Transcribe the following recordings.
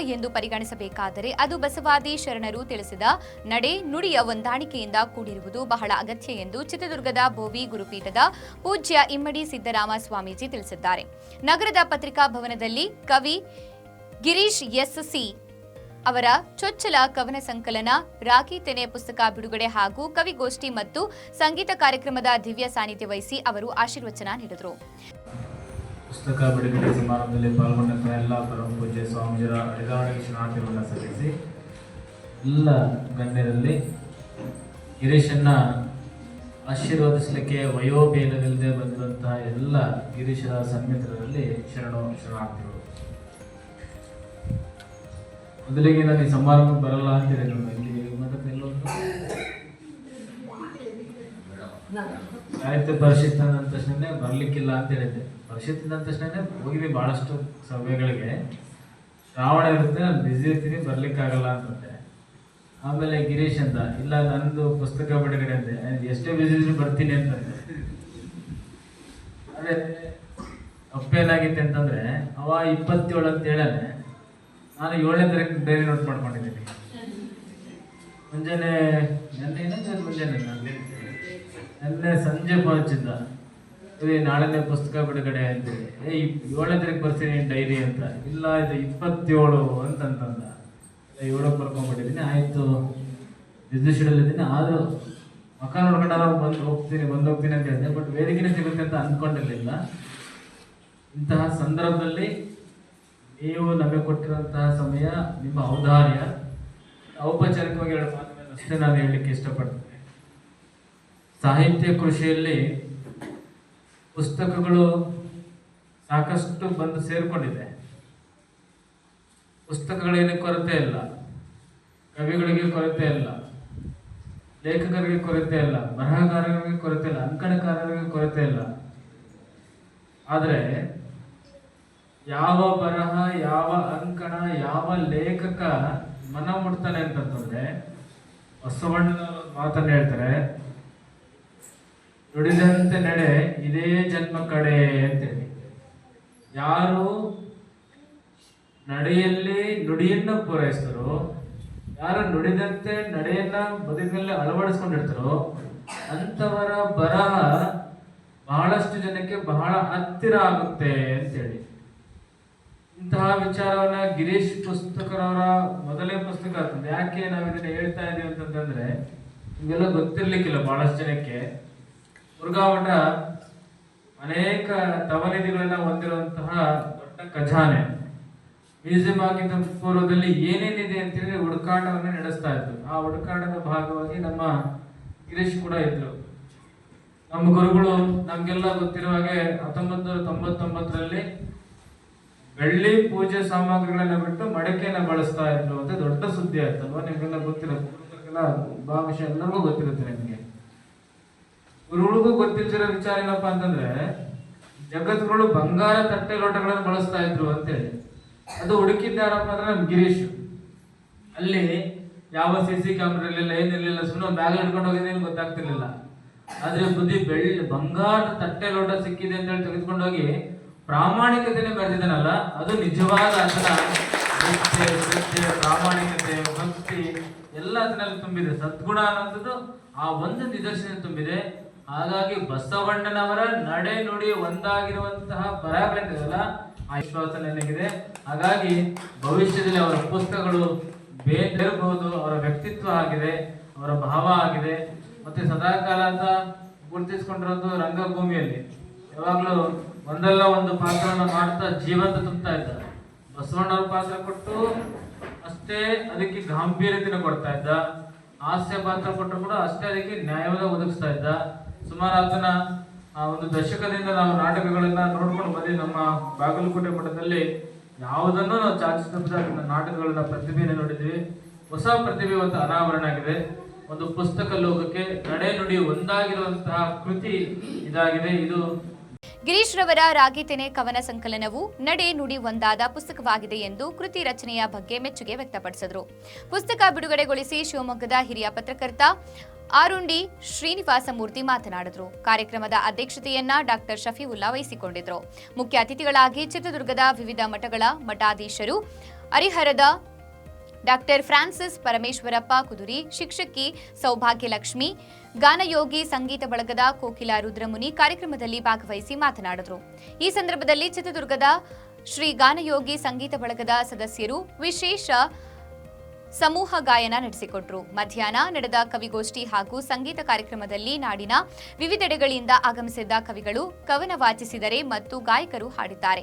ಎಂದು ಪರಿಗಣಿಸಬೇಕಾದರೆ ಅದು ಬಸವಾದಿ ಶರಣರು ತಿಳಿಸಿದ ನಡೆ ನುಡಿಯ ಹೊಂದಾಣಿಕೆಯಿಂದ ಕೂಡಿರುವುದು ಬಹಳ ಅಗತ್ಯ ಎಂದು ಚಿತ್ರದುರ್ಗದ ಭೋವಿ ಗುರುಪೀಠದ ಪೂಜ್ಯ ಇಮ್ಮಡಿ ಸಿದ್ದರಾಮ ಸ್ವಾಮೀಜಿ ತಿಳಿಸಿದ್ದಾರೆ. ನಗರದ ಪತ್ರಿಕಾ ಭವನದಲ್ಲಿ ಕವಿ ಗಿರೀಶ್ ಎಸ್ಸಿ ಅವರ ಚೊಚ್ಚಲ ಕವನ ಸಂಕಲನ, ರಾಖಿ ತೆನೆ ಪುಸ್ತಕ ಬಿಡುಗಡೆ ಹಾಗೂ ಕವಿಗೋಷ್ಠಿ ಮತ್ತು ಸಂಗೀತ ಕಾರ್ಯಕ್ರಮದ ದಿವ್ಯ ಸಾನ್ನಿಧ್ಯ ವಹಿಸಿ ಅವರು ಆಶೀರ್ವಚನ ನೀಡಿದರು. ಪುಸ್ತಕ, ಬಿಡುಗಡೆ ಸಮಾರಂಭದಲ್ಲಿ ಪಾಲ್ಗೊಂಡಂತಹ ಎಲ್ಲ ಪರಮ ಪೂಜೆ ಸ್ವಾಮೀಜರ ಅಡಿದಾಡಿಗೆ ಶರಣಾರ್ಥಿಗಳನ್ನ ಸಲ್ಲಿಸಿ, ಎಲ್ಲ ಗಣ್ಯರಲ್ಲಿ ಗಿರೀಶನ್ನ ಆಶೀರ್ವದಿಸಲಿಕ್ಕೆ ವಯೋಭೇದವಿಲ್ಲದೆ ಬಂದಂತಹ ಎಲ್ಲ ಗಿರೀಶರ ಸನ್ಮಿತ್ರರಲ್ಲಿ ಶರಣು ಶರಣಾರ್ಥಿಗಳು. ಮೊದಲಿಗೆ ನಾನು ಈ ಸಮಾರಂಭಕ್ಕೆ ಬರಲ್ಲ ಅಂತ ಇಲ್ಲಿ ಮತ್ತೆ ಎಲ್ಲೊಂದು ಸಾಹಿತ್ಯ ಪರಿಷತ್ ಅಂದ ತಕ್ಷಣನೇ ಬರ್ಲಿಕ್ಕಿಲ್ಲ ಅಂತ ಹೇಳಿದ್ದೆ. ಪರಿಷತ್ ಅಂದ ತಕ್ಷಣ ಹೋಗಿದ್ವಿ ಭಾಳಷ್ಟು ಸಭೆಗಳಿಗೆ. ಶ್ರಾವಣ ಇರುತ್ತೆ, ನಾನು ಬ್ಯುಸಿ ಇರ್ತೀನಿ, ಬರ್ಲಿಕ್ಕಾಗಲ್ಲ ಅಂತಂದೆ ಆಮೇಲೆ ಗಿರೀಶ್ ಅಂತ ಇಲ್ಲ, ನಂದು ಪುಸ್ತಕ ಬಿಡುಗಡೆ ಅಂದೆ. ಎಷ್ಟೇ ಬ್ಯುಸಿ ಇದ್ರು ಬರ್ತೀನಿ ಅಂತಂದೆ ಅದೇ ತಪ್ಪೇನಾಗಿತ್ತು ಅಂತಂದ್ರೆ, ಅವ ಇಪ್ಪತ್ತೇಳು ಅಂತ ಹೇಳಲೆ ನಾನು ಏಳನೇ ತಾರೀಕು ಡೈರಿ ನೋಟ್ ಮಾಡ್ಕೊಂಡಿದ್ದೀನಿ. ಮುಂಜಾನೆ, ನೆನ್ನೆ ಮುಂಜಾನೆ ಮುಂಜಾನೆ ನೆನ್ನೆ ಸಂಜೆ ಫೋನ್ ಹಚ್ಚಿದ್ದ ಏ, ನಾಳೆನೇ ಪುಸ್ತಕ ಬಿಡುಗಡೆ ಅಂತೇಳಿ ಏ ಏಳನೇ ತಾರೀಕು ಬರ್ತೀನಿ ಡೈರಿ ಅಂತ. ಇಲ್ಲ, ಇದು ಇಪ್ಪತ್ತೇಳು ಅಂತಂತಂದ. ಏಳಕ್ಕೆ ಬರ್ಕೊಂಡ್ಬಿಟ್ಟಿದ್ದೀನಿ. ಆಯಿತು. ಶೆಡ್ಯೂಲ್ ಇದ್ದೀನಿ. ಆದರೂ ಮಕ್ಕ ನೋಡ್ಕೊಂಡಾರ ಬಂದು ಹೋಗ್ತೀನಿ ಬಂದು ಹೋಗ್ತೀನಿ ಅಂತ ಹೇಳಿದೆ. ಬಟ್ ವೇದಿಕೆನೇ ಸಿಗುತ್ತೆ ಅಂತ ಅಂದ್ಕೊಂಡಿರಲಿಲ್ಲ ಇಂತಹ ಸಂದರ್ಭದಲ್ಲಿ ನೀವು ನಮಗೆ ಕೊಟ್ಟಿರುವಂತಹ ಸಮಯ, ನಿಮ್ಮ ಔದಾರ್ಯ, ಔಪಚಾರಿಕವಾಗಿ ಎರಡು ಮಾತುಗಳನ್ನು ಅಷ್ಟೇ ನಾನು ಹೇಳಲಿಕ್ಕೆ ಇಷ್ಟಪಡ್ತೇನೆ. ಸಾಹಿತ್ಯ ಕೃಷಿಯಲ್ಲಿ ಪುಸ್ತಕಗಳು ಸಾಕಷ್ಟು ಬಂದು ಸೇರಿಕೊಂಡಿದೆ. ಪುಸ್ತಕಗಳೇನು ಕೊರತೆ ಇಲ್ಲ. ಕವಿಗಳಿಗೆ ಕೊರತೆ ಇಲ್ಲ. ಲೇಖಕರಿಗೆ ಕೊರತೆ ಇಲ್ಲ. ಬರಹಗಾರರಿಗೆ ಕೊರತೆ ಇಲ್ಲ. ಅಂಕಣಕಾರರಿಗೆ ಕೊರತೆ ಇಲ್ಲ. ಆದರೆ ಯಾವ ಬರಹ, ಯಾವ ಅಂಕಣ, ಯಾವ ಲೇಖಕ ಮನ ಮುಟ್ತಾನೆ ಅಂತಂತಂದ್ರೆ ಬಸವಣ್ಣನ ಮಾತನ್ನು ಮಾತನ್ನ ಹೇಳ್ತಾರೆ ನುಡಿದಂತೆ ನಡೆ, ಇದೇ ಜನ್ಮ ಕಡೆ ಅಂತೇಳಿ. ಯಾರು ನಡೆಯಲ್ಲಿ ನುಡಿಯನ್ನ ಪೂರೈಸ್ತಾರೋ, ಯಾರು ನುಡಿದಂತೆ ನಡೆಯನ್ನ ಬದುಕಿನಲ್ಲಿ ಅಳವಡಿಸ್ಕೊಂಡಿರ್ತಾರೋ, ಅಂಥವರ ಬರಹ ಬಹಳಷ್ಟು ಜನಕ್ಕೆ ಬಹಳ ಹತ್ತಿರ ಆಗುತ್ತೆ ಅಂತೇಳಿ. ಇಂತಹ ವಿಚಾರವನ್ನ ಗಿರೀಶ್ ಪುಸ್ತಕರವರ ಮೊದಲೇ ಪುಸ್ತಕ ಯಾಕೆ ನಾವು ಇದನ್ನ ಹೇಳ್ತಾ ಇದೀವಿ ಅಂತಂದ್ರೆ ಇವೆಲ್ಲ ಗೊತ್ತಿರ್ಲಿಕ್ಕಿಲ್ಲ ಬಹಳಷ್ಟು ಜನಕ್ಕೆ. ಮುರುಘಾಮಠ ಅನೇಕ ತವನಿಧಿಗಳನ್ನ ಹೊಂದಿರುವಂತಹ ದೊಡ್ಡ ಖಜಾನೆ. ಮ್ಯೂಸಿಯಂ ಆಗಿದ್ದ ಪೂರ್ವದಲ್ಲಿ ಏನೇನಿದೆ ಅಂತ ಹೇಳಿ ಹುಡುಕಾಟವನ್ನು ನಡೆಸ್ತಾ ಇದ್ರು. ಆ ಹುಡುಕಾಟದ ಭಾಗವಾಗಿ ನಮ್ಮ ಗಿರೀಶ್ ಕೂಡ ಇದ್ರು. ನಮ್ಮ ಗುರುಗಳು ನಮ್ಗೆಲ್ಲ ಗೊತ್ತಿರುವ ಹಾಗೆ ಹತ್ತೊಂಬತ್ತು ನೂರ ತೊಂಬತ್ತೊಂಬತ್ತರಲ್ಲಿ ಬೆಳ್ಳಿ ಪೂಜೆ ಸಾಮಗ್ರಿಗಳನ್ನ ಬಿಟ್ಟು ಮಡಕೆಯನ್ನ ಬಳಸ್ತಾ ಇದ್ರು ಅಂತ ದೊಡ್ಡ ಸುದ್ದಿ ಆಯ್ತಲ್ವಾ? ನಿಮ್ಗೆಲ್ಲ ಗೊತ್ತಿರುತ್ತೆ ಭಾವಿಷ್ಯ ಎಲ್ಲರಿಗೂ ಗೊತ್ತಿರುತ್ತೆ ನಿಮಗೆ. ಗುರುಗಳಿಗೂ ಗೊತ್ತಿಲ್ದಿರೋ ವಿಚಾರ ಏನಪ್ಪ ಅಂತಂದ್ರೆ ಜಗದ್ಗುರುಗಳು ಬಂಗಾರ ತಟ್ಟೆ ಲೋಟಗಳನ್ನು ಬಳಸ್ತಾ ಇದ್ರು ಅಂತೇಳಿ. ಅದು ಹುಡುಕಿದ್ದಾರಪ್ಪ ಅಂದ್ರೆ ನಮ್ ಗಿರೀಶ್. ಅಲ್ಲಿ ಯಾವ ಸಿ ಸಿ ಕ್ಯಾಮ್ರಾ ಇರಲಿಲ್ಲ ಏನಿರ್ಲಿಲ್ಲ ಸುಮ್ಮನೆ ಬ್ಯಾಗ್ ಹಿಡ್ಕೊಂಡು ಹೋಗಿದ್ದೇನು ಗೊತ್ತಾಗ್ತಿರ್ಲಿಲ್ಲ. ಆದ್ರೆ ಬುದ್ಧಿ ಬೆಳ್ಳಿ ಬಂಗಾರದ ತಟ್ಟೆ ಲೋಟ ಸಿಕ್ಕಿದೆ ಅಂತ ಹೇಳಿ ತೆಗೆದುಕೊಂಡೋಗಿ ಪ್ರಾಮಾಣಿಕತೆನೆ ಬರೆದಿದ್ದಾನಲ್ಲ, ಅದು ನಿಜವಾದ ಅದನ್ನ ಪ್ರಾಮಾಣಿಕತೆ, ಭಕ್ತಿ, ಎಲ್ಲ ಅದರಲ್ಲಿ ತುಂಬಿದೆ. ಸದ್ಗುಣ ಅನ್ನೋದು ಆ ಒಂದು ನಿದರ್ಶನ ತುಂಬಿದೆ. ಹಾಗಾಗಿ ಬಸವಣ್ಣನವರ ನಡೆ ನುಡಿ ಒಂದಾಗಿರುವಂತಹ ಬರಹಗಳಿದೆಯಲ್ಲ ಆ ವಿಶ್ವಾಸ ನನಗಿದೆ. ಹಾಗಾಗಿ ಭವಿಷ್ಯದಲ್ಲಿ ಅವರ ಪುಸ್ತಕಗಳು ಬೇರೆಬಹುದು ಅವರ ವ್ಯಕ್ತಿತ್ವ ಆಗಿದೆ, ಅವರ ಭಾವ ಆಗಿದೆ. ಮತ್ತೆ ಸದಾಕಾಲ ಅಂತ ಗುರುತಿಸ್ಕೊಂಡಿರೋದು ರಂಗಭೂಮಿಯಲ್ಲಿ. ಯಾವಾಗಲೂ ಒಂದಲ್ಲ ಒಂದು ಪಾತ್ರವನ್ನು ಮಾಡ್ತಾ ಜೀವಂತ ತುಂಬುತ್ತಾ ಇದ್ದ. ಬಸವಣ್ಣವ್ರ ಪಾತ್ರ ಕೊಟ್ಟು ಅಷ್ಟೇ ಅದಕ್ಕೆ ಗಾಂಭೀರ್ಯತೆಯನ್ನು ಕೊಡ್ತಾ ಇದ್ದ. ಹಾಸ್ಯ ಪಾತ್ರ ಕೊಟ್ಟರು ಕೂಡ ಅಷ್ಟೇ ಅದಕ್ಕೆ ನ್ಯಾಯವಾದ ಒದಗಿಸ್ತಾ ಇದ್ದ. ಸುಮಾರು ಅದನ್ನ ಒಂದು ದಶಕದಿಂದ ನಾವು ನಾಟಕಗಳನ್ನ ನೋಡ್ಕೊಂಡು ಬಂದಿ ನಮ್ಮ ಬಾಗಲಕೋಟೆ ಮಠದಲ್ಲಿ ಯಾವುದನ್ನು ನಾವು ಚಾಚಿ ತಪ್ಪದ ಅದನ್ನ ನಾಟಕಗಳನ್ನ ಪ್ರತಿಭೆಯನ್ನು ನೋಡಿದ್ವಿ. ಹೊಸ ಪ್ರತಿಭೆ ಒಂದು ಅನಾವರಣ ಆಗಿದೆ. ಒಂದು ಪುಸ್ತಕ ಲೋಕಕ್ಕೆ ನಡೆ ನುಡಿ ಒಂದಾಗಿರುವಂತಹ ಕೃತಿ ಇದಾಗಿದೆ. ಇದು ಗಿರೀಶ್ ರವರ ರಾಗಿತೆನೆ ಕವನ ಸಂಕಲನವು ನಡೆ ನುಡಿ ಒಂದಾದ ಪುಸ್ತಕವಾಗಿದೆ ಎಂದು ಕೃತಿ ರಚನೆಯ ಬಗ್ಗೆ ಮೆಚ್ಚುಗೆ ವ್ಯಕ್ತಪಡಿಸಿದರು. ಪುಸ್ತಕ ಬಿಡುಗಡೆಗೊಳಿಸಿ ಶಿವಮೊಗ್ಗದ ಹಿರಿಯ ಪತ್ರಕರ್ತ ಆರುಂಡಿ ಶ್ರೀನಿವಾಸ ಮೂರ್ತಿ ಮಾತನಾಡಿದರು. ಕಾರ್ಯಕ್ರಮದ ಅಧ್ಯಕ್ಷತೆಯನ್ನ ಡಾಕ್ಟರ್ ಶಫೀವುಲ್ಲಾ ವಹಿಸಿಕೊಂಡಿದ್ರು. ಮುಖ್ಯ ಅತಿಥಿಗಳಾಗಿ ಚಿತ್ರದುರ್ಗದ ವಿವಿಧ ಮಠಗಳ ಮಠಾಧೀಶರು, ಹರಿಹರದ ಡಾಕ್ಟರ್ ಫ್ರಾನ್ಸಿಸ್ ಪರಮೇಶ್ವರಪ್ಪ ಕುದುರಿ, ಶಿಕ್ಷಕಿ ಸೌಭಾಗ್ಯಲಕ್ಷ್ಮಿ, ಗಾನಯೋಗಿ ಸಂಗೀತ ಬಳಗದ ಕೋಕಿಲ ರುದ್ರಮುನಿ ಕಾರ್ಯಕ್ರಮದಲ್ಲಿ ಭಾಗವಹಿಸಿ ಮಾತನಾಡಿದರು. ಈ ಸಂದರ್ಭದಲ್ಲಿ ಚಿತ್ರದುರ್ಗದ ಶ್ರೀ ಗಾನಯೋಗಿ ಸಂಗೀತ ಬಳಗದ ಸದಸ್ಯರು, ವಿಶೇಷ ಸಮೂಹ ಗಾಯನ ನಡೆಸಿಕೊಟ್ರು. ಮಧ್ಯಾಹ್ನ ನಡೆದ ಕವಿಗೋಷ್ಠಿ ಹಾಗೂ ಸಂಗೀತ ಕಾರ್ಯಕ್ರಮದಲ್ಲಿ ನಾಡಿನ ವಿವಿಧೆಡೆಗಳಿಂದ ಆಗಮಿಸಿದ್ದ ಕವಿಗಳು ಕವನ ವಾಚಿಸಿದರೆ ಮತ್ತು ಗಾಯಕರು ಹಾಡಿದ್ದಾರೆ.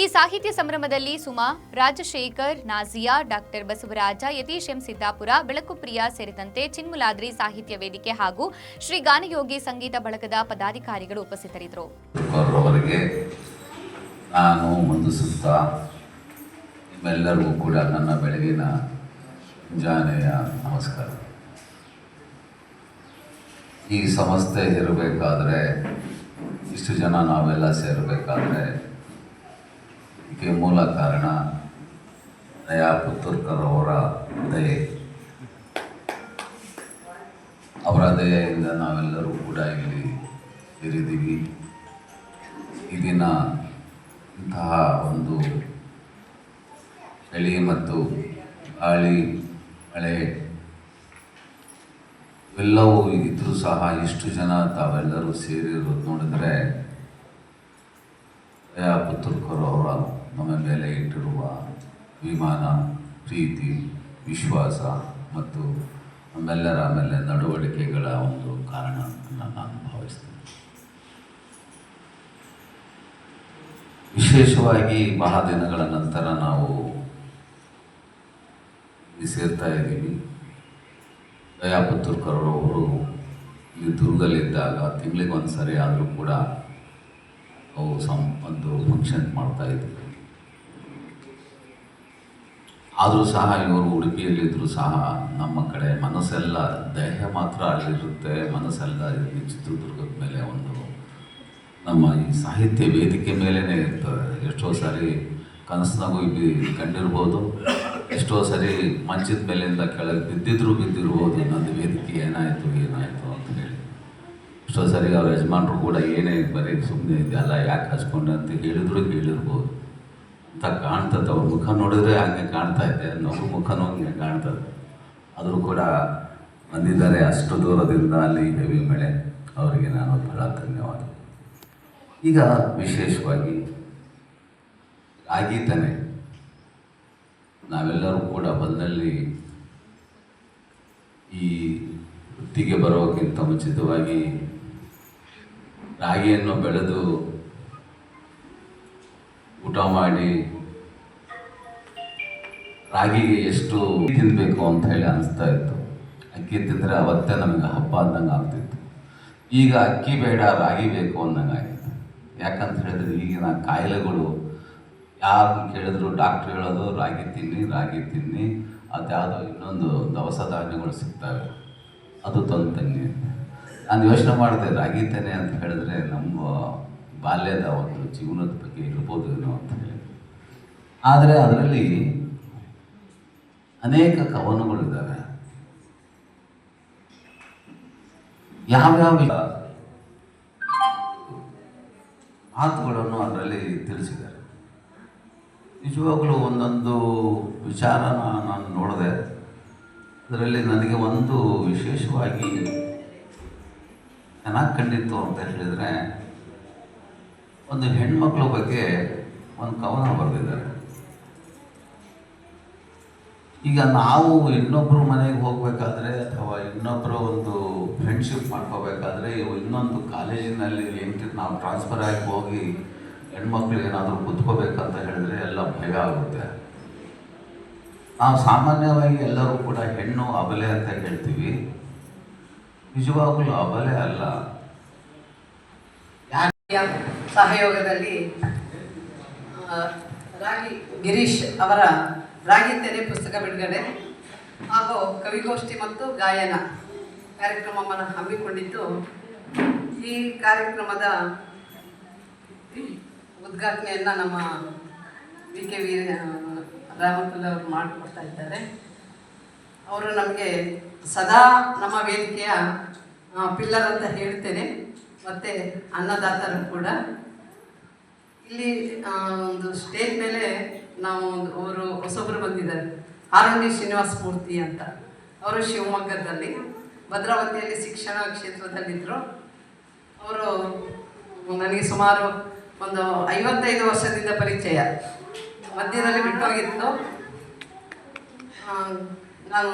ಈ ಸಾಹಿತ್ಯ ಸಂಭ್ರಮದಲ್ಲಿ ಸುಮಾ, ರಾಜಶೇಖರ್, ನಾಜಿಯಾ, ಡಾಕ್ಟರ್ ಬಸವರಾಜ, ಯತೀಶ್ ಎಂ ಸಿದ್ದಾಪುರ ಬೆಳಕುಪ್ರಿಯ ಸೇರಿದಂತೆ ಚಿನ್ಮುಲಾದ್ರಿ ಸಾಹಿತ್ಯ ವೇದಿಕೆ ಹಾಗೂ ಶ್ರೀ ಗಾನಯೋಗಿ ಸಂಗೀತ ಬಳಗದ ಪದಾಧಿಕಾರಿಗಳು ಉಪಸ್ಥಿತರಿದ್ದರು. ನಾನು ನಿಮ್ಮೆಲ್ಲರಿಗೂ ಕೂಡ ನನ್ನ ಬೆಳಗಿನ ಮುಂಜಾನೆಯ ನಮಸ್ಕಾರ. ಈ ಸಂಸ್ಥೆ ಇರಬೇಕಾದ್ರೆ, ಇಷ್ಟು ಜನ ನಾವೆಲ್ಲ ಸೇರಬೇಕಾದ್ರೆ, ಇದಕ್ಕೆ ಮೂಲ ಕಾರಣ ನಯಾ ಪುತ್ತೂರ್ಕರವರ ದಯೆ. ಅವರ ದಯೆಯಿಂದ ನಾವೆಲ್ಲರೂ ಕೂಡ ಇಲ್ಲಿ ಇರಿದ್ದೀವಿ ದಿನ ಇಂತಹ ಒಂದು ಚಳಿ ಮತ್ತು ಗಾಳಿ ಮಳೆ ಎಲ್ಲವೂ ಇದ್ದರೂ ಸಹ ಇಷ್ಟು ಜನ ತಾವೆಲ್ಲರೂ ಸೇರಿರೋದು ನೋಡಿದ್ರೆ ಅವರ ನಮ್ಮ ಮೇಲೆ ಇಟ್ಟಿರುವ ವಿಮಾನ ಪ್ರೀತಿ, ವಿಶ್ವಾಸ ಮತ್ತು ನಮ್ಮೆಲ್ಲರ ಮೇಲೆ ನಡವಳಿಕೆಗಳ ಒಂದು ಕಾರಣ ನಾನು ಭಾವಿಸ್ತೇನೆ. ವಿಶೇಷವಾಗಿ ಬಹಳ ದಿನಗಳ ನಂತರ ಸೇರ್ತಾ ಇದ್ದೀವಿ. ದಯಾ ಪುತ್ತೂರ್ಕರ್ ಅವರು ಇಲ್ಲಿ ದುರ್ಗಲ್ಲಿದ್ದಾಗ ತಿಂಗಳಿಗೆ ಒಂದು ಸರಿ ಆದರೂ ಕೂಡ ಅವು ಸಂ, ಒಂದು ಫಂಕ್ಷನ್ ಮಾಡ್ತಾಯಿದ್ರು ಆದರೂ ಸಹ ಇವರು ಉಡುಪಿಯಲ್ಲಿದ್ದರೂ ಸಹ ನಮ್ಮ ಕಡೆ ಮನಸ್ಸೆಲ್ಲ, ದೇಹ ಮಾತ್ರ ಅಲ್ಲಿರುತ್ತೆ. ಮನಸ್ಸೆಲ್ಲ ಇಲ್ಲಿ ಚಿತ್ರದುರ್ಗದ ಮೇಲೆ ಒಂದು ನಮ್ಮ ಈ ಸಾಹಿತ್ಯ ವೇದಿಕೆ ಮೇಲೇ ಇರ್ತದೆ. ಎಷ್ಟೋ ಸಾರಿ ಕನಸಿನಾಗೂ ಇಲ್ಲಿ ಕಂಡಿರ್ಬೋದು. ಎಷ್ಟೋ ಸರಿ ಮಂಚದ ಮೇಲಿಂದ ಕೆಳಗೆ ಬಿದ್ದಿದ್ರು ಬಿದ್ದಿರ್ಬೋದು ನನ್ನ ವೇದಿಕೆ ಏನಾಯಿತು ಏನಾಯಿತು ಅಂತ ಹೇಳಿ. ಎಷ್ಟೋ ಸರಿ ಅವ್ರ ಯಜಮಾನರು ಕೂಡ ಏನೇ ಬರೀ ಸುಮ್ಮನೆ ಇದೆಯಲ್ಲ ಯಾಕೆ ಹಚ್ಕೊಂಡೆ ಅಂತ ಹೇಳಿದ್ರು ಕೇಳಿರ್ಬೋದು. ಅಂತ ಕಾಣ್ತದೆ, ಅವ್ರ ಮುಖ ನೋಡಿದ್ರೆ ಹಂಗೆ ಕಾಣ್ತಾ ಇದೆ ನಮ್ಮ ಮುಖನೂ ಹಂಗೆ ಕಾಣ್ತದೆ. ಆದರೂ ಕೂಡ ಬಂದಿದ್ದಾರೆ ಅಷ್ಟು ದೂರದಿಂದ ಅಲ್ಲಿ ಹೆವಿ ಮಳೆ. ಅವರಿಗೆ ನಾನು ಬಹಳ ಧನ್ಯವಾದ. ಈಗ ವಿಶೇಷವಾಗಿ ಆಗಿದ್ದಾನೆ ನಾವೆಲ್ಲರೂ ಕೂಡ ಬಂದಲ್ಲಿ ಈ ವೃತ್ತಿಗೆ ಬರೋಕ್ಕಿಂತ ಮುಂಚಿತವಾಗಿ ರಾಗಿಯನ್ನು ಬೆಳೆದು ಊಟ ಮಾಡಿ ರಾಗಿಗೆ ಎಷ್ಟು ತಿನ್ನಬೇಕು ಅಂತ ಹೇಳಿ ಅನಿಸ್ತಾ ಇತ್ತು. ಅಕ್ಕಿ ತಿಂದರೆ ಅವತ್ತೇ ನಮಗೆ ಹಬ್ಬ ಅಂದಂಗೆ ಆಗ್ತಿತ್ತು. ಈಗ ಅಕ್ಕಿ ಬೇಡ, ರಾಗಿ ಬೇಕು ಅಂದಂಗೆ ಆಗಿತ್ತು ಯಾಕಂತ ಹೇಳಿದ್ರೆ ಈಗಿನ ಕಾಯಿಲೆಗಳು ಯಾರು ಕೇಳಿದ್ರು ಡಾಕ್ಟ್ರ್ ಹೇಳೋದು, ರಾಗಿ ತಿನ್ನಿ ರಾಗಿ ತಿನ್ನಿ ಅದ್ಯಾವುದೋ ಇನ್ನೊಂದು ದವಸ ಧಾನ್ಯಗಳು ಸಿಗ್ತವೆ. ಅದು ತಂದು ತನ್ನಿ. ನಾನು ಯೋಚನೆ ಮಾಡಿದೆ, ರಾಗಿ ತನ್ನಿ ಅಂತ ಹೇಳಿದ್ರೆ ನಮ್ಮ ಬಾಲ್ಯದ ಒಂದು ಜೀವನದ ಬಗ್ಗೆ ಇರ್ಬೋದು ಏನೋ ಅಂತ ಹೇಳಿ. ಆದರೆ ಅದರಲ್ಲಿ ಅನೇಕ ಕವನಗಳಿದ್ದಾವೆ ಯಾವ್ಯಾವ ಮಾತುಗಳನ್ನು ಅದರಲ್ಲಿ ತಿಳಿಸಿದ್ದಾರೆ. ನಿಜವಾಗಲೂ ಒಂದೊಂದು ವಿಚಾರನ ನಾನು ನೋಡಿದೆ. ಅದರಲ್ಲಿ ನನಗೆ ಒಂದು ವಿಶೇಷವಾಗಿ ಚೆನ್ನಾಗಿ ಕಂಡಿತ್ತು ಅಂತ ಹೇಳಿದರೆ, ಒಂದು ಹೆಣ್ಮಕ್ಳ ಬಗ್ಗೆ ಒಂದು ಕವನ ಬರೆದಿದ್ದಾರೆ. ಈಗ ನಾವು ಇನ್ನೊಬ್ಬರು ಮನೆಗೆ ಹೋಗಬೇಕಾದ್ರೆ ಅಥವಾ ಇನ್ನೊಬ್ಬರು ಒಂದು ಫ್ರೆಂಡ್ಶಿಪ್ ಮಾಡ್ಕೋಬೇಕಾದ್ರೆ ಇನ್ನೊಂದು ಕಾಲೇಜಿನಲ್ಲಿ ಎಂಟ್ರಿ ನಾವು ಟ್ರಾನ್ಸ್ಫರ್ ಆಗಿ ಹೋಗಿ ಹೆಣ್ಮಕ್ಳು ಏನಾದರೂ ಕುತ್ಕೋಬೇಕಂತ ಹೇಳಿದ್ರೆ ಎಲ್ಲ ಭಯ ಆಗುತ್ತೆ. ನಾವು ಸಾಮಾನ್ಯವಾಗಿ ಎಲ್ಲರೂ ಕೂಡ ಹೆಣ್ಣು ಅಬಲೆ ಅಂತ ಹೇಳ್ತೀವಿ. ನಿಜವಾಗಲೂ ಅಬಲೆ ಅಲ್ಲ. ಸಹಯೋಗದಲ್ಲಿ ರಾಗಿ, ಗಿರೀಶ್ ಅವರ ರಾಗಿ ತೆರೆ ಪುಸ್ತಕ ಬಿಡುಗಡೆ ಹಾಗೂ ಕವಿಗೋಷ್ಠಿ ಮತ್ತು ಗಾಯನ ಕಾರ್ಯಕ್ರಮವನ್ನು ಹಮ್ಮಿಕೊಂಡಿದ್ದು ಈ ಕಾರ್ಯಕ್ರಮದ ಉದ್ಘಾಟನೆಯನ್ನು ನಮ್ಮ ವಿ ಕೆ ವಿ ರಾಮಕುಲ್ ಅವರು ಮಾಡಿಕೊಡ್ತಾ ಇದ್ದಾರೆ. ಅವರು ನಮಗೆ ಸದಾ ನಮ್ಮ ವೇದಿಕೆಯ ಪಿಲ್ಲರ್ ಅಂತ ಹೇಳ್ತೇನೆ. ಮತ್ತು ಅನ್ನದಾತರು ಕೂಡ. ಇಲ್ಲಿ ಒಂದು ಸ್ಟೇಜ್ ಮೇಲೆ ನಾವು ಅವರು ಹೊಸೊಬ್ಬರು ಬಂದಿದ್ದಾರೆ. ಆರೋಗ್ಯ ಶ್ರೀನಿವಾಸ ಮೂರ್ತಿ ಅಂತ. ಅವರು ಶಿವಮೊಗ್ಗದಲ್ಲಿ, ಭದ್ರಾವತಿಯಲ್ಲಿ ಶಿಕ್ಷಣ ಕ್ಷೇತ್ರದಲ್ಲಿದ್ದರು ಅವರು, ನನಗೆ ಸುಮಾರು ಒಂದು ಐವತ್ತೈದು ವರ್ಷದಿಂದ ಪರಿಚಯ. ಮಧ್ಯದಲ್ಲಿ ಬಿಟ್ಟೋಗಿತ್ತು. ನಾನು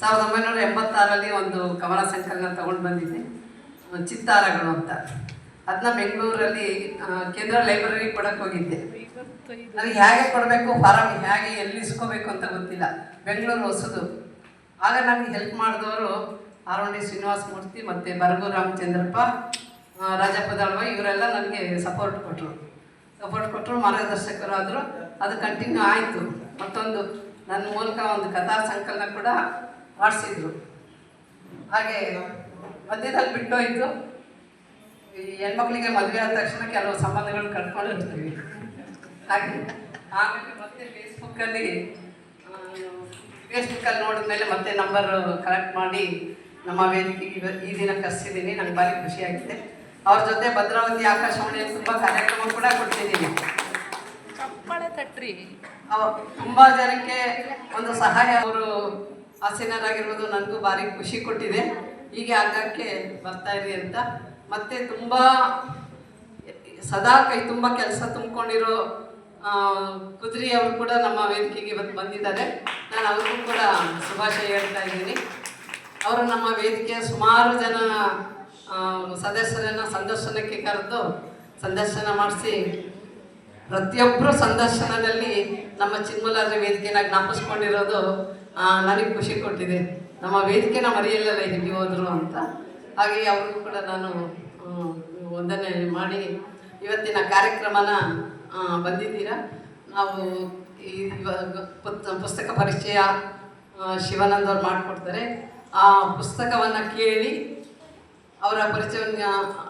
ಸಾವಿರದ ಒಂಬೈನೂರ ಎಂಬತ್ತಾರಲ್ಲಿ ಒಂದು ಕವನ ಸಂಕಲನ ತಗೊಂಡು ಬಂದಿದ್ದೆ. ಚಿತ್ತಾರಗಳು ಅಂತ. ಅದನ್ನ ಬೆಂಗಳೂರಲ್ಲಿ ಕೇಂದ್ರ ಲೈಬ್ರರಿ ಕೊಡಕ್ಕೆ ಹೋಗಿದ್ದೆ. ನನಗೆ ಹೇಗೆ ಕೊಡಬೇಕು, ಫಾರಂ ಹೇಗೆ, ಎಲ್ಲಿ ಇಸ್ಕೋಬೇಕು ಅಂತ ಗೊತ್ತಿಲ್ಲ. ಬೆಂಗಳೂರು ಹೊಸದು. ಆಗ ನನಗೆ ಹೆಲ್ಪ್ ಮಾಡಿದವರು ಆರೋಂಡಿ ಶ್ರೀನಿವಾಸ ಮೂರ್ತಿ ಮತ್ತು ಬರಗು ರಾಮಚಂದ್ರಪ್ಪ ರಾಜಪ್ಪ ದಾಳ್ವ ಇವರೆಲ್ಲ ನನಗೆ ಸಪೋರ್ಟ್ ಕೊಟ್ಟರು ಸಪೋರ್ಟ್ ಕೊಟ್ಟರು ಮಾರ್ಗದರ್ಶಕರಾದರು. ಅದು ಕಂಟಿನ್ಯೂ ಆಯಿತು. ಮತ್ತೊಂದು ನನ್ನ ಮೂಲಕ ಒಂದು ಕಥಾ ಸಂಕಲನ ಕೂಡ ಮಾಡಿಸಿದ್ರು. ಹಾಗೆ ಮಧ್ಯದಲ್ಲಿ ಬಿಟ್ಟೋಯ್ತು. ಈ ಹೆಣ್ಮಕ್ಳಿಗೆ ಮದುವೆ ಆದ ತಕ್ಷಣ ಕೆಲವು ಸಂಬಂಧಗಳು ಕಟ್ಕೊಂಡಿರ್ತೀವಿ. ಹಾಗೆ, ಆಮೇಲೆ ಮತ್ತೆ ಫೇಸ್ಬುಕ್ಕಲ್ಲಿ ಫೇಸ್ಬುಕ್ಕಲ್ಲಿ ನೋಡಿದ್ಮೇಲೆ ಮತ್ತೆ ನಂಬರ್ ಕಲೆಕ್ಟ್ ಮಾಡಿ, ನಮ್ಮ ವೇದಿಕೆಗೆ ಈ ದಿನ ಕರೆಸಿದ್ದೀನಿ. ನನಗೆ ಭಾರಿ ಖುಷಿಯಾಗಿದೆ. ಅವ್ರ ಜೊತೆ ಭದ್ರಾವತಿ ಆಕಾಶವಾಣಿಯಲ್ಲಿ ತುಂಬಾ ಕಾರ್ಯಕ್ರಮ ಕೂಡ ಕೊಡ್ತಿದ್ದೀನಿ. ತಟ್ರಿ. ತುಂಬಾ ಜನಕ್ಕೆ ಒಂದು ಸಹಾಯ ಅವರು ಆಸೀನರಾಗಿರ್ಬೋದು ನನಗೂ ಭಾರಿ ಖುಷಿ ಕೊಟ್ಟಿದೆ. ಹೀಗೆ ಆಗಕ್ಕೆ ಬರ್ತಾ ಇರಿ ಅಂತ. ಮತ್ತೆ ತುಂಬ ಸದಾ ಕೈ ತುಂಬ ಕೆಲಸ ತುಂಬಿಕೊಂಡಿರೋ ಕುದುರಿ ಅವರು ಕೂಡ ನಮ್ಮ ವೇದಿಕೆಗೆ ಇವತ್ತು ಬಂದಿದ್ದಾರೆ. ನಾನು ಅವ್ರಿಗೂ ಕೂಡ ಶುಭಾಶಯ ಹೇಳ್ತಾ ಇದ್ದೀನಿ. ಅವರು ನಮ್ಮ ವೇದಿಕೆಯ ಸುಮಾರು ಜನ ಸದಸ್ಯರನ್ನ ಸಂದರ್ಶನಕ್ಕೆ ಕರೆದು ಸಂದರ್ಶನ ಮಾಡಿಸಿ ಪ್ರತಿಯೊಬ್ಬರು ಸಂದರ್ಶನದಲ್ಲಿ ನಮ್ಮ ಚಿನ್ಮಲಾದ್ರ ವೇದಿಕೆನ ಜ್ಞಾಪಿಸ್ಕೊಂಡಿರೋದು ನನಗೆ ಖುಷಿ ಕೊಟ್ಟಿದೆ. ನಮ್ಮ ವೇದಿಕೆನ ಮರೆಯಲ್ಲ ಹಿಂಗೆ ಹೋದರು ಅಂತ. ಹಾಗೆ ಅವ್ರಿಗೂ ಕೂಡ ನಾನು ವಂದನೆ ಮಾಡಿ ಇವತ್ತಿನ ಕಾರ್ಯಕ್ರಮನ ಬಂದಿದ್ದೀರಾ? ನಾವು ಈ ಪುಸ್ತಕ ಪರಿಚಯ ಶಿವಾನಂದ್ ಅವ್ರು ಮಾಡಿಕೊಡ್ತಾರೆ. ಆ ಪುಸ್ತಕವನ್ನು ಕೇಳಿ ಅವರ ಪರಿಚಯ,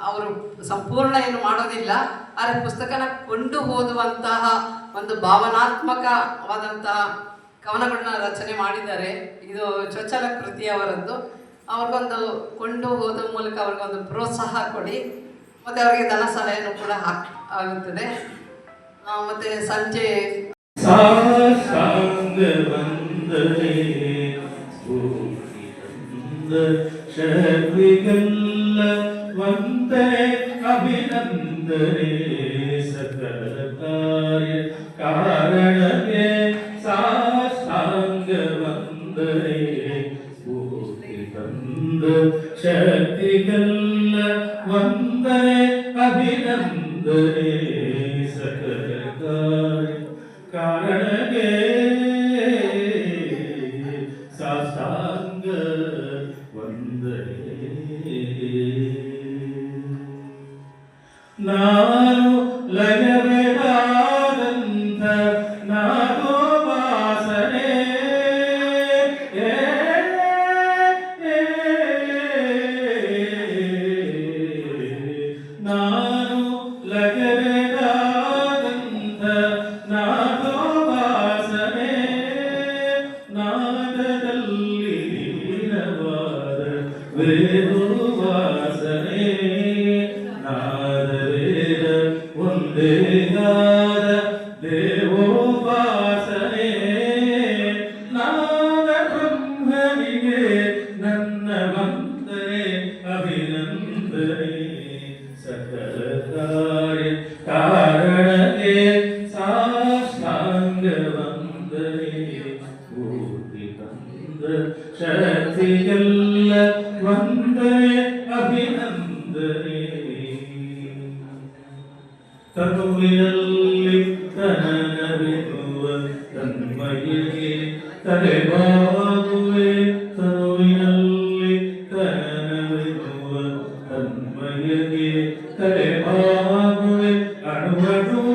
ಅವರು ಸಂಪೂರ್ಣ ಏನು ಮಾಡೋದಿಲ್ಲ, ಆದರೆ ಪುಸ್ತಕನ ಕೊಂಡು ಓದುವಂತಹ ಒಂದು ಭಾವನಾತ್ಮಕವಾದಂತಹ ಕವನಗಳನ್ನ ರಚನೆ ಮಾಡಿದ್ದಾರೆ. ಇದು ಚೊಚ್ಚಲ ಕೃತಿ ಅವರದ್ದು ಅವ್ರಿಗೊಂದು ಕೊಂಡು ಹೋದ ಮೂಲಕ ಅವ್ರಿಗೊಂದು ಪ್ರೋತ್ಸಾಹ ಕೊಡಿ. ಮತ್ತು ಅವರಿಗೆ ಧನ ಸಲಹೆಯನ್ನು ಕೂಡ ಹಾಕ್, ಆಗುತ್ತದೆ. ಮತ್ತು ಸಂಜೆ ಸಾಷ್ಟಾಂಗ ವಂದನೆ ಸ್ಫೂರ್ತಿತಂದ ಒಂದೇ ತನ್ಮಯಗೆ ತಲೆಬಾಗುವೆ ಅಣುವಣುವಿನ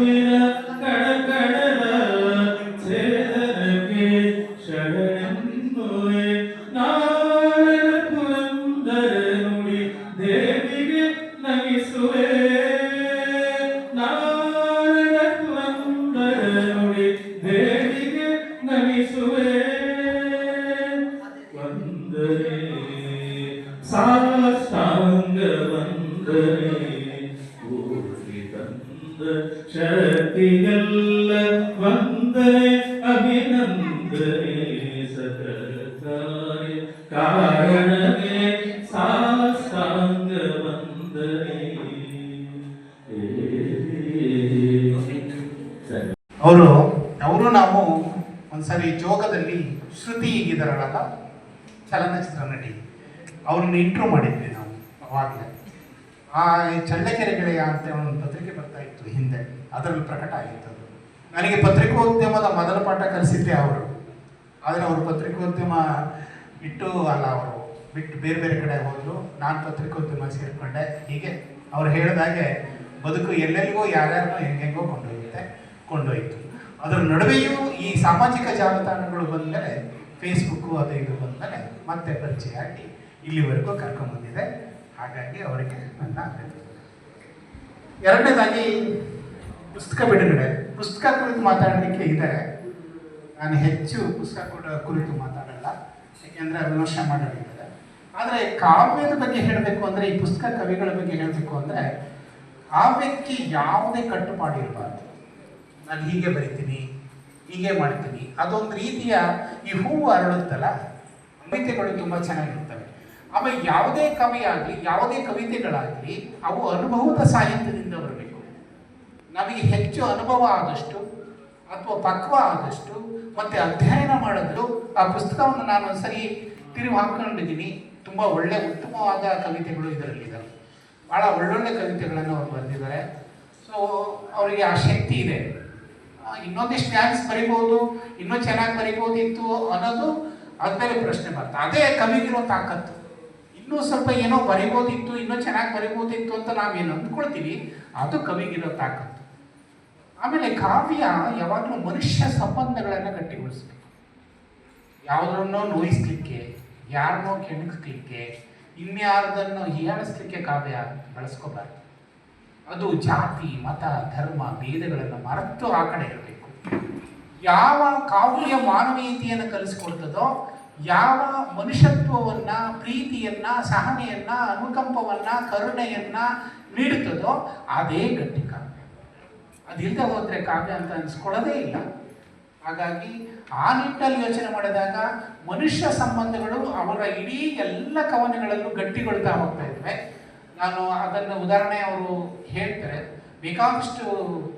ಅವರು ಅವರು ನಾವು ಒಂದ್ಸರಿ ಜೋಗದಲ್ಲಿ ಶ್ರುತಿ ಇದರಳಲ್ಲ ಚಲನಚಿತ್ರ ನಟಿ ಅವ್ರನ್ನ ಇಂಟ್ರೋ ಮಾಡಿದ್ವಿ ನಾವು, ಅವಾಗಲೇ. ಆ ಚಳ್ಳಕೆರೆ ಗೆಳೆಯ ಅಂತ ಒಂದು ಪತ್ರಿಕೆ ಬರ್ತಾ ಇತ್ತು ಹಿಂದೆ, ಅದರಲ್ಲಿ ಪ್ರಕಟ ಆಗಿತ್ತು ನನಗೆ ಪತ್ರಿಕೋದ್ಯಮದ ಮೊದಲ ಪಾಠ ಕಲಿಸಿದ್ದೆ ಅವರು. ಆದರೆ ಅವರು ಪತ್ರಿಕೋದ್ಯಮ ಬಿಟ್ಟು ಅಲ್ಲ ಅವರು, ಬಿಟ್ಟು ಬೇರೆ ಬೇರೆ ಕಡೆ ಹೋದರು, ನಾನು ಪತ್ರಿಕೋದ್ಯಮ ಸೇರಿಕೊಂಡೆ. ಹೀಗೆ ಅವ್ರು ಹೇಳಿದಾಗೆ ಬದುಕು ಎಲ್ಲೆಲ್ಲಿಗೋ ಯಾರ್ಯಾರನ್ನೋ ಹೆಂಗೆಂಗೋ ಕೊಂಡೊಯ್ಯುತ್ತೆ ಕೊಂಡೊಯ್ತು ಅದರ ನಡುವೆಯೂ ಈ ಸಾಮಾಜಿಕ ಜಾಲತಾಣಗಳು ಬಂದಮೇಲೆ ಫೇಸ್ಬುಕ್ಕು ಅದು ಇದು ಬಂದಮೇಲೆ ಮತ್ತೆ ಪರಿಚಯ ಆಗಿ ಇಲ್ಲಿವರೆಗೂ ಕರ್ಕೊಂಬಂದಿದೆ. ಹಾಗಾಗಿ ಅವರಿಗೆ ನನ್ನ ಎರಡನೇದಾಗಿ ಪುಸ್ತಕ ಬಿಡುಗಡೆ. ಪುಸ್ತಕ ಕುರಿತು ಮಾತಾಡಲಿಕ್ಕೆ ಇದೆ ನಾನು ಹೆಚ್ಚು ಪುಸ್ತಕ ಕುರಿತು ಮಾತಾಡಲ್ಲ ಯಾಕೆಂದರೆ ವಿಮರ್ಶೆ ಮಾಡಲಿದ್ದಾರೆ ಆದರೆ ಕಾವ್ಯದ ಬಗ್ಗೆ ಹೇಳಬೇಕು ಅಂದರೆ, ಈ ಪುಸ್ತಕ ಕವಿಗಳ ಬಗ್ಗೆ ಹೇಳಬೇಕು ಅಂದರೆ, ಕಾವ್ಯಕ್ಕೆ ಯಾವುದೇ ಕಟ್ಟುಪಾಡು ಇರಬಾರ್ದು. ನಾನು ಹೀಗೆ ಬರಿತೀನಿ, ಹೀಗೆ ಮಾಡ್ತೀನಿ. ಅದೊಂದು ರೀತಿಯ ಈ ಹೂವು ಅರಳುತ್ತಲ್ಲ ಕವಿತೆಗಳು ತುಂಬ ಚೆನ್ನಾಗಿರ್ತವೆ ಆಮೇಲೆ ಯಾವುದೇ ಕವಿಯಾಗಲಿ, ಯಾವುದೇ ಕವಿತೆಗಳಾಗಲಿ, ಅವು ಅನುಭವದ ಸಾಹಿತ್ಯದಿಂದ ಬರಬೇಕು. ನಮಗೆ ಹೆಚ್ಚು ಅನುಭವ ಆದಷ್ಟು, ಅಥವಾ ಪಕ್ವ ಆದಷ್ಟು ಮತ್ತೆ ಅಧ್ಯಯನ ಮಾಡಿದ್ರು ಆ ಪುಸ್ತಕವನ್ನು ನಾನು ಒಂದ್ಸರಿ ತಿರುವು ಹಾಕೊಂಡಿದ್ದೀನಿ ತುಂಬ ಒಳ್ಳೆ ಉತ್ತಮವಾದ ಕವಿತೆಗಳು ಇದರಲ್ಲಿದ್ದಾವೆ ಬಹಳ ಒಳ್ಳೊಳ್ಳೆ ಕವಿತೆಗಳನ್ನು ಅವರು ಬರೆದಿದ್ದಾರೆ. ಸೊ ಅವರಿಗೆ ಆ ಶಕ್ತಿ ಇದೆ. ಇನ್ನೊಂದಿಷ್ಟು ಡ್ಯಾನ್ಸ್ ಬರಿಬೋದು, ಇನ್ನೂ ಚೆನ್ನಾಗಿ ಬರಿಬೋದಿತ್ತು ಅನ್ನೋದು ಅದ್ಮೇಲೆ ಪ್ರಶ್ನೆ ಬರ್ತದೆ ಅದೇ ಕವಿಗಿರೋ ತಾಕತ್ತು. ಇನ್ನೂ ಸ್ವಲ್ಪ ಏನೋ ಬರಿಬೋದಿತ್ತು, ಇನ್ನೂ ಚೆನ್ನಾಗಿ ಬರಿಬೋದಿತ್ತು ಅಂತ ನಾವೇನು ಅಂದ್ಕೊಳ್ತೀವಿ, ಅದು ಕವಿಗಿರೋ ತಾಕತ್ತು. ಆಮೇಲೆ ಕಾವ್ಯ ಯಾವಾಗಲೂ ಮನುಷ್ಯ ಸಂಬಂಧಗಳನ್ನು ಗಟ್ಟಿಗೊಳಿಸ್ಬೇಕು. ಯಾವುದನ್ನೋ ನೋಯಿಸ್ಲಿಕ್ಕೆ ಯಾರನ್ನೋ ಕೆಣಗಿಸ್ಲಿಕ್ಕೆ ಇನ್ಯಾರ್ದನ್ನು ಹೀಯಾಳಿಸ್ಲಿಕ್ಕೆ ಕಾವ್ಯ ಬಳಸ್ಕೋಬಾರ್ದು. ಅದು ಜಾತಿ, ಮತ, ಧರ್ಮ, ಭೇದಗಳನ್ನು ಮರೆತು ಆ ಕಡೆ ಇರಬೇಕು. ಯಾವ ಕಾವ್ಯ ಮಾನವೀಯತೆಯನ್ನು ಕಲಿಸ್ಕೊಡ್ತದೋ, ಯಾವ ಮನುಷ್ಯತ್ವವನ್ನ, ಪ್ರೀತಿಯನ್ನ, ಸಹನೆಯನ್ನ, ಅನುಕಂಪವನ್ನ, ಕರುಣೆಯನ್ನ ನೀಡುತ್ತದೋ, ಅದೇ ಗಟ್ಟಿ ಕಾವ್ಯ. ಅದಿಲ್ಲದೆ ಹೋದರೆ ಕಾವ್ಯ ಅಂತ ಅನ್ಸ್ಕೊಳ್ಳೋದೇ ಇಲ್ಲ. ಹಾಗಾಗಿ ಆ ನಿಟ್ಟಲ್ಲಿ ಯೋಚನೆ ಮಾಡಿದಾಗ ಮನುಷ್ಯ ಸಂಬಂಧಗಳು ಅವರ ಇಡೀ ಎಲ್ಲ ಕವನಗಳಲ್ಲೂ ಗಟ್ಟಿಗೊಳ್ತಾ ಹೋಗ್ತಾ ಇದ್ವೆ. ನಾನು ಅದನ್ನು ಉದಾಹರಣೆ ಅವರು ಹೇಳ್ತಾರೆ, ಬೇಕಾದಷ್ಟು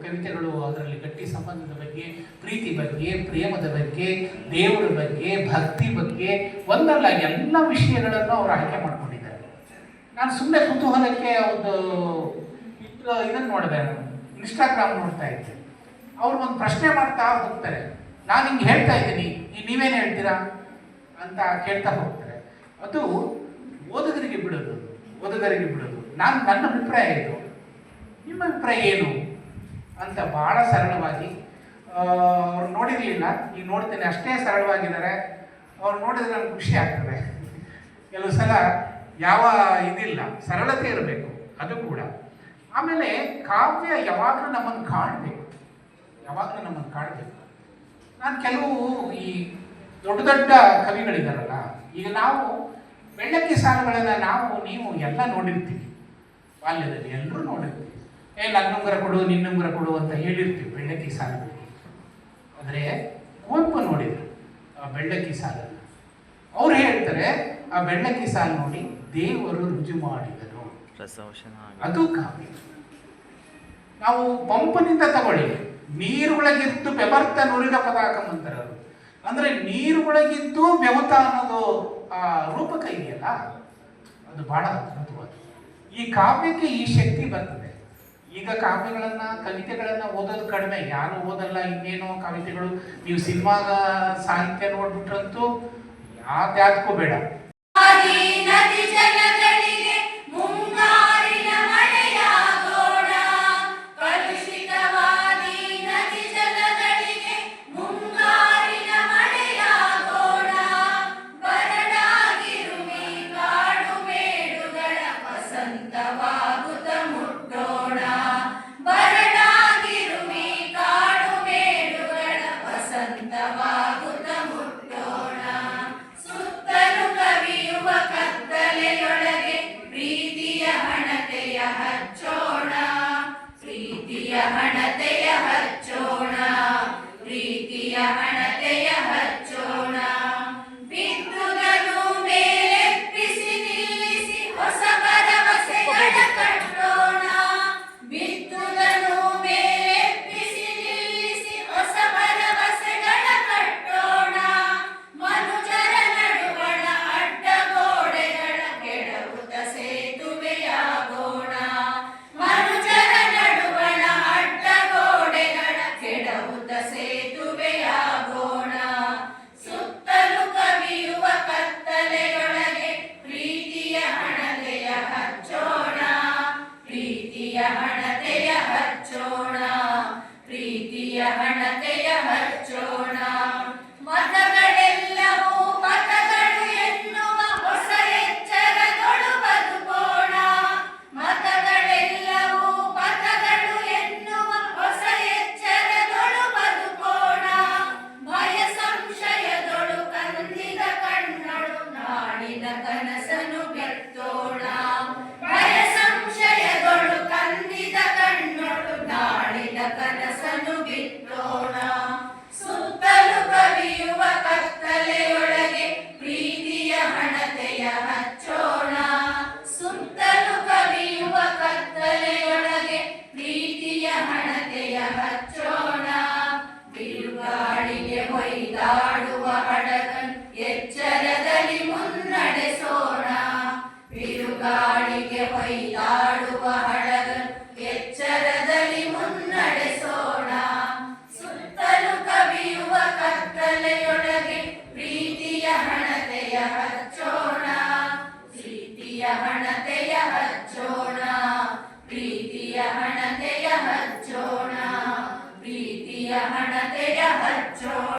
ಕವಿತೆಗಳು ಅದರಲ್ಲಿ ಗಟ್ಟಿ ಸಂಬಂಧದ ಬಗ್ಗೆ, ಪ್ರೀತಿ ಬಗ್ಗೆ, ಪ್ರೇಮದ ಬಗ್ಗೆ, ದೇವರ ಬಗ್ಗೆ, ಭಕ್ತಿ ಬಗ್ಗೆ, ಒಂದಲ್ಲ, ಎಲ್ಲ ವಿಷಯಗಳನ್ನು ಅವರು ಆಯ್ಕೆ ಮಾಡ್ಕೊಂಡಿದ್ದಾರೆ. ನಾನು ಸುಮ್ಮನೆ ಕುತೂಹಲಕ್ಕೆ ಒಂದು ಇದನ್ನು ನೋಡಿದೆ ಇನ್ಸ್ಟಾಗ್ರಾಮ್ ನೋಡ್ತಾ ಇದ್ದೆ. ಅವ್ರು ಒಂದು ಪ್ರಶ್ನೆ ಮಾಡ್ತಾ ಹೋಗ್ತಾರೆ. ನಾನು ಹಿಂಗೆ ಹೇಳ್ತಾ ಇದ್ದೀನಿ ನೀವೇನು ಹೇಳ್ತೀರಾ ಅಂತ ಕೇಳ್ತಾ ಹೋಗ್ತಾರೆ. ಅದು ಓದುಗರಿಗೆ ಬಿಡೋದು ಓದುಗರಿಗೆ ಬಿಡೋದು. ನಾನು ನನ್ನ ಅಭಿಪ್ರಾಯ ಇದು. ನಿಮ್ಮ ಅಭಿಪ್ರಾಯ ಏನು? ಅಂತ ಭಾಳ ಸರಳವಾಗಿ ಅವ್ರು ನೋಡಿರಲಿಲ್ಲ. ಈಗ ನೋಡ್ತೇನೆ, ಅಷ್ಟೇ ಸರಳವಾಗಿದ್ದಾರೆ. ಅವ್ರು ನೋಡಿದ್ರೆ ನನಗೆ ಖುಷಿ ಆಗ್ತದೆ. ಕೆಲವು ಸಲ ಯಾವ ಇದಿಲ್ಲ, ಸರಳತೆ ಇರಬೇಕು, ಅದು ಕೂಡ. ಆಮೇಲೆ ಕಾವ್ಯ ಯಾವಾಗಲೂ ನಮ್ಮನ್ನು ಕಾಣಬೇಕು. ಯಾವಾಗಲೂ ನಮ್ಮನ್ನು ಕಾಣಬೇಕು. ನಾನು ಕೆಲವು ಈ ದೊಡ್ಡ ದೊಡ್ಡ ಕವಿಗಳಿದಾರಲ್ಲ, ಈಗ ನಾವು ಬೆಳ್ಳಕ್ಕಿ ಸಾಲುಗಳನ್ನು ನಾವು, ನೀವು ಎಲ್ಲ ನೋಡಿರ್ತೀವಿ ಬಾಲ್ಯದಲ್ಲಿ ಎಲ್ಲರೂ ನೋಡಿರ್ತೀವಿ ಏ ನನ್ನುಂಗರ ಕೊಡು ನಿನ್ನುಂಗರ ಕೊಡು ಅಂತ ಹೇಳಿರ್ತೀವಿ ಬೆಳ್ಳಕ್ಕಿ ಸಾಲುಗಳು ಆದರೆ ಕುವೆಂಪು ನೋಡಿದ್ರು ಆ ಬೆಳ್ಳಕ್ಕಿ ಸಾಲನ್ನು. ಅವ್ರು ಹೇಳ್ತಾರೆ, ಆ ಬೆಳ್ಳಕ್ಕಿ ಸಾಲು ನೋಡಿ ದೇವರು ರುಜು ಮಾಡಿದರು. ಅದು ಕಾವ್ಯ. ನಾವು ಪಂಪನಿಂದ ತಗೊಳ್ಳಿ. ನೀರೊಳಗಿದ್ದು ಬೆಬರ್ತ ನುರಿದ ಪದಾಕಂ ಅಂತಾರೆ ಅವರು ಅಂದ್ರೆ ನೀರೊಳಗಿದ್ದು ಬೆವತ ಅನ್ನೋದು ಆ ರೂಪಕ ಇದೆಯಲ್ಲ? ಅದು ಬಹಳ ಅದ್ಭುತವಾದ. ಈ ಕಾವ್ಯಕ್ಕೆ ಈ ಶಕ್ತಿ ಬರ್ತದೆ ಈಗ ಕಾವ್ಯಗಳನ್ನ ಕವಿತೆಗಳನ್ನ ಓದೋದು ಕಡಿಮೆ. ಯಾರು ಓದಲ್ಲ ಇನ್ನೇನೋ ಕವಿತೆಗಳು. ನೀವು ಸಿನಿಮಾ ಸಾಹಿತ್ಯ ನೋಡ್ಬಿಟ್ರಂತೂ ಯಾವ್ದ್ಯಾವ್ದಕ್ಕೂ ಬೇಡ. ಯುಕ್ತಿಯ ಹಣತೆ